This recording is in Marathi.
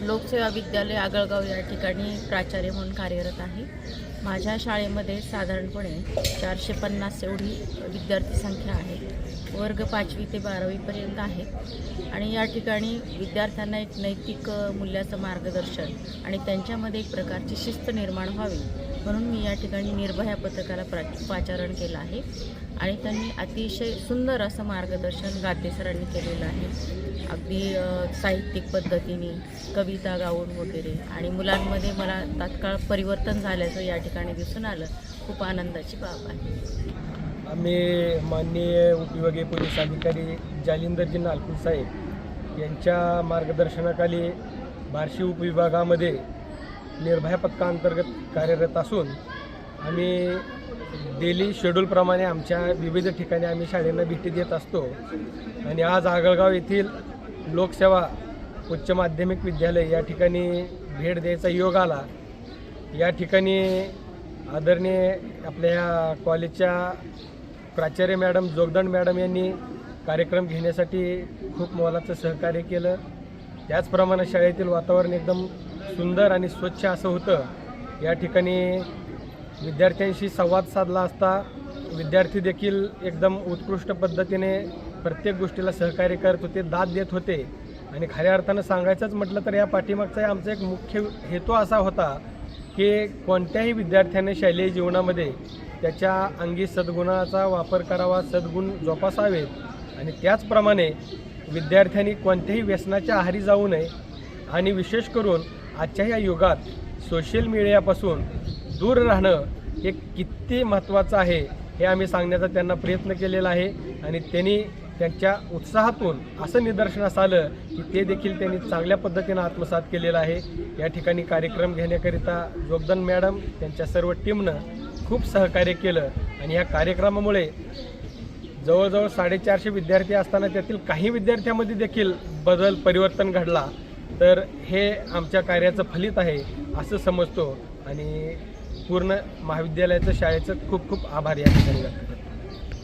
लोकसेवा विद्यालय आगळगाव या ठिकाणी प्राचार्य म्हणून कार्यरत आहे. माझ्या शाळेमध्ये साधारणपणे चारशे पन्नास एवढी विद्यार्थी संख्या आहे. वर्ग पाचवी ते बारावीपर्यंत आहे. आणि या ठिकाणी विद्यार्थ्यांना एक नैतिक मूल्याचं मार्गदर्शन आणि त्यांच्यामध्ये एक प्रकारची शिस्त निर्माण व्हावी म्हणून मी या ठिकाणी निर्भया पथकाला प्रा पाचारण केलं आहे. आणि त्यांनी अतिशय सुंदर असं मार्गदर्शन गातेसरांनी केलेलं आहे. अगदी साहित्यिक पद्धतीने कविता गाऊन वगैरे आणि मुलांमध्ये मला तात्काळ परिवर्तन झाल्याचं या ठिकाणी दिसून आलं. खूप आनंदाची बाब आहे. आम्ही माननीय उपविभागीय पोलीस अधिकारी जालिंदरजी नालपूर साहेब यांच्या मार्गदर्शनाखाली बार्शी उपविभागामध्ये निर्भया पथकाअंतर्गत कार्यरत असून आम्ही डेली शेड्यूलप्रमाणे आमच्या विविध ठिकाणी आम्ही शाळेंना भेटी देत असतो. आणि आज आगळगाव येथील लोकसेवा उच्च माध्यमिक विद्यालय या ठिकाणी भेट द्यायचा योग आला. या ठिकाणी आदरणीय आपल्या या कॉलेजच्या प्राचार्य मॅडम जोगदंड मॅडम यांनी कार्यक्रम घेण्यासाठी खूप मोलाचं सहकार्य केलं. त्याचप्रमाणे शाळेतील वातावरण एकदम सुंदर आणि स्वच्छ असं होतं. या ठिकाणी विद्यार्थ्यांशी संवाद साधला असता विद्यार्थी देखील एकदम उत्कृष्ट पद्धतीने प्रत्येक गोष्टीला सहकार्य करत होते दाद देत होते. आणि खऱ्या अर्थानं सांगायचंच म्हटलं तर या पाठीमागचा आमचा एक मुख्य हेतू असा होता की कोणत्याही विद्यार्थ्याने शालेय जीवनामध्ये त्याच्या अंगी सद्गुणाचा वापर करावा सद्गुण जोपासावेत. आणि त्याचप्रमाणे विद्यार्थ्यांनी कोणत्याही व्यसनाच्या आहारी जाऊ नये आणि विशेष करून आजच्या या युगात सोशल मीडियापासून दूर राहणं हे किती महत्त्वाचं आहे हे आम्ही सांगण्याचा त्यांना प्रयत्न केलेला आहे. आणि त्यांनी त्यांच्या उत्साहातून असं निदर्शनास आलं की ते देखील त्यांनी चांगल्या पद्धतीनं आत्मसात केलेलं आहे. या ठिकाणी कार्यक्रम घेण्याकरिता जोगदन मॅडम त्यांच्या सर्व टीमनं खूप सहकार्य केलं. आणि या कार्यक्रमामुळे जवळजवळ साडेचारशे विद्यार्थी असताना त्यातील काही विद्यार्थ्यांमध्ये देखील बदल परिवर्तन घडला. तर हे आमच्या कार्याचं फलित आहे असं समजतो. आणि पूर्ण महाविद्यालयाचं शाळेचं खूप खूप आभार या ठिकाणी व्यक्त करतो.